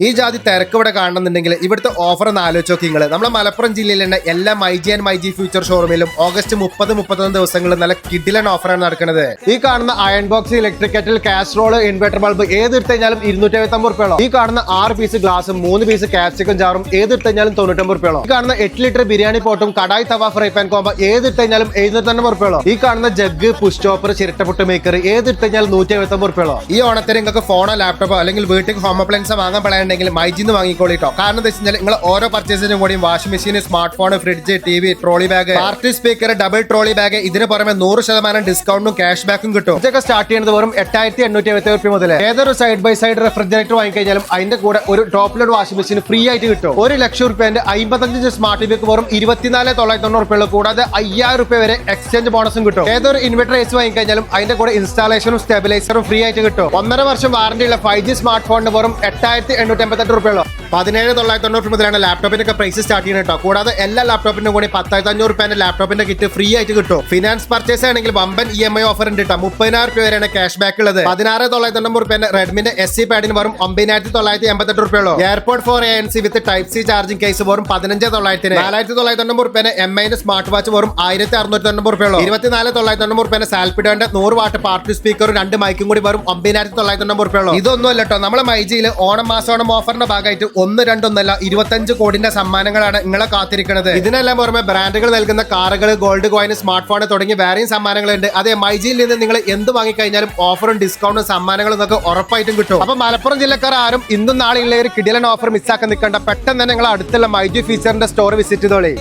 ഈ ജാതി തിരക്ക് ഇവിടെ കാണണമെന്നുണ്ടെങ്കിൽ ഇവിടുത്തെ ഓഫർ ഒന്ന് ആലോചിച്ച് നോക്കി നിങ്ങൾ നമ്മുടെ മലപ്പുറം ജില്ലയിൽ തന്നെ എല്ലാ മൈജി ആൻഡ് മൈജി ഫ്യൂച്ചർ ഷോറൂമിലും ഓഗസ്റ്റ് മുപ്പത് മുപ്പത്തൊന്ന് ദിവസങ്ങളിൽ നല്ല കിഡിലൻ ഓഫറാണ് നടക്കുന്നത്. ഈ കാണുന്ന iron box electric kettle casserole inverter bulb ഏത് എടുത്തു കഴിഞ്ഞാലും ഇരുന്നൂറ്റി എഴുപത്തി രൂപയോളം ഈ കാണുന്ന ആറ് പീസ് ഗ്ലാസും മൂന്ന് പീസ് കാപ്സിക്കും ചാറും ഏത് എടുത്തു കഴിഞ്ഞാലും തൊണ്ണൂറ്റമ്പത് ഈ കാണുന്ന എട്ട് litre biryani പോട്ടും kadai tawa fry pan combo ഏത് എടുത്തു കഴിഞ്ഞാലും എഴുന്നൂറ്റമ്പത് രൂപയോളം ഈ കാണുന്ന ജഗ് പുഷ് ചോപ്പർ ചിരട്ടപുട്ട് മേക്കർ ഏത് എടുത്തു കഴിഞ്ഞാലും നൂറ്റി എഴുപത്തി രൂപയോളം ഈ ഓണത്തിന് നിങ്ങൾക്ക് ഫോണോ ലാപ്ടോപ്പോ അല്ലെങ്കിൽ വീട്ടിൽ ഹോം അപ്ലയൻസ് വാങ്ങാൻ പറയാനുണ്ടെങ്കിൽ മൈജിന്ന് വാങ്ങിക്കോളിട്ടോ കാരണം എന്താ വെച്ചാൽ നിങ്ങൾ ഓരോ പർച്ചേസിനും കൂടി washing machine smart phone fridge T V trolley bag party speaker double trolley bag ഇതിന് പുറമെ നൂറ് ശതമാനം ഡിസ്കൗണ്ടും ക്യാഷ് ബാക്കും കിട്ടും. ഇതൊക്കെ സ്റ്റാർട്ട് ചെയ്യുന്നത് വെറും എട്ടായിരത്തി എണ്ണൂറ്റി എഴുപത്തി രൂപ മുതൽ ഏതൊരു സൈഡ് ബൈ സൈഡ് റെഫ്രിജറേറ്റർ വാങ്ങിക്കഴിഞ്ഞാലും അതിന്റെ കൂടെ ഒരു top load washing machine free ആയിട്ട് കിട്ടും. ഒരു ലക്ഷം റുപ്യന്റെ അമ്പത്തഞ്ച് സ്മാർട്ട് ടി വിക്ക് വെറും ഇരുപത്തിനാല് തൊള്ളായിരത്തി തൊണ്ണൂറ് കൂടാതെ അയ്യായിരം രൂപ വരെ എക്സ്ചേഞ്ച് ബോണസും കിട്ടും. ഏതൊരു ഇൻവെർട്ടർ എസ് വാങ്ങിക്കഴിഞ്ഞാലും അതിന്റെ കൂടെ ഇൻസ്റ്റാളേഷനും സ്റ്റെബിലൈസറും ഫ്രീ ആയിട്ട് കിട്ടും. ഒന്നര വർഷം വാറന്റി ഉള്ള ഫൈവ് ജി സ്മാർട്ട് ഫോണിന് വെറും എട്ടായിരത്തി എണ്ണൂറ്റി എൺപത്തെട്ട് രൂപയുള്ളൂ പതിനേഴ് തൊള്ളായിരത്തി തൊണ്ണൂറ് മുതലാണ് ലാപ്ടോപ്പിന്റെ പ്രൈസ് സ്റ്റാർട്ട് ചെയ്യുന്നത് കേട്ടോ കൂടാതെ എല്ലാ ലാപ്ടോപ്പിനും കൂടി പത്തായിരത്തി അഞ്ഞൂറ് രൂപ ലാപ്ടോപ്പിന്റെ കിറ്റ് ഫ്രീ ആയിട്ട് കിട്ടും. ഫിനാൻസ് പർച്ചേസ് ആണെങ്കിൽ വമ്പൻ ഇ എം ഐ ഓഫർ ഉണ്ട് കേട്ടോ മുപ്പതിനായിരം രൂപ വരെയാണ് ക്യാഷ് ബാക്ക് ഉള്ളത്. പതിനാറ് തൊള്ളായിരത്തി തൊണ്ണൂറ് രൂപ റെഡ്മിന്റെ എസ് സി പാഡിന് വെറും ഒമ്പതിനായിരത്തി തൊള്ളായിരത്തി എൺപത്തെട്ട് രൂപയുള്ളൂ AirPods four A N C with type C charging case വെറും പതിനഞ്ച് തൊള്ളായിരത്തിന്. നാലായിരത്തി തൊള്ളായിരത്തി തൊണ്ണൂറ് രൂപ എം ഐന്റെ സ്മാർട്ട് വാച്ച് വെറും ആയിരത്തി അറുന്നൂറ്റി തൊണ്ണൂറ് രൂപയുള്ളൂ ഇരുപത്തിനാല് തൊള്ളായിരത്തി തൊണ്ണൂറ് രൂപ സാൽപിഡോന്റെ നൂറ് വാട്ട് പാർട്ടി സ്പീക്കറും രണ്ട് മൈക്കും കൂടി വെറും ഒമ്പതിനായിരത്തി തൊള്ളായിരത്തി തൊണ്ണൂറ് രൂപയുള്ളൂ ഇതൊന്നും അല്ലട്ടോ നമ്മുടെ മൈജിയിൽ ഓണം മാസോണം ഓഫറിന്റെ ഭാഗമായിട്ട് ഒന്ന് രണ്ടൊന്നല്ല ഇരുപത്തഞ്ച് കോടിന്റെ സമ്മാനങ്ങളാണ് നിങ്ങളെ കാത്തിരിക്കുന്നത് ഇതിനെല്ലാം പുറമെ ബ്രാൻഡുകൾ നൽകുന്ന കാറുകൾ ഗോൾഡ് കോയിൻ സ്മാർട്ട് ഫോൺ തുടങ്ങി വേറെയും സമ്മാനങ്ങളുണ്ട്. അതേ മൈജിയിൽ നിന്ന് നിങ്ങൾ എന്ത് വാങ്ങിക്കഴിഞ്ഞാലും ഓഫറും ഡിസ്കൗണ്ടും സമ്മാനങ്ങളും നിങ്ങൾക്ക് ഉറപ്പായിട്ടും കിട്ടും. അപ്പൊ മലപ്പുറം ജില്ലക്കാർ ആരും ഇന്നും നാളെയുള്ള ഒരു കിടിലൻ ഓഫർ മിസ്സാക്കാൻ നിൽക്കേണ്ട. പെട്ടെന്ന് തന്നെ നിങ്ങൾ അടുത്തുള്ള മൈജി ഫീച്ചറിന്റെ സ്റ്റോർ വിസിറ്റ് ചെയ്തോളി.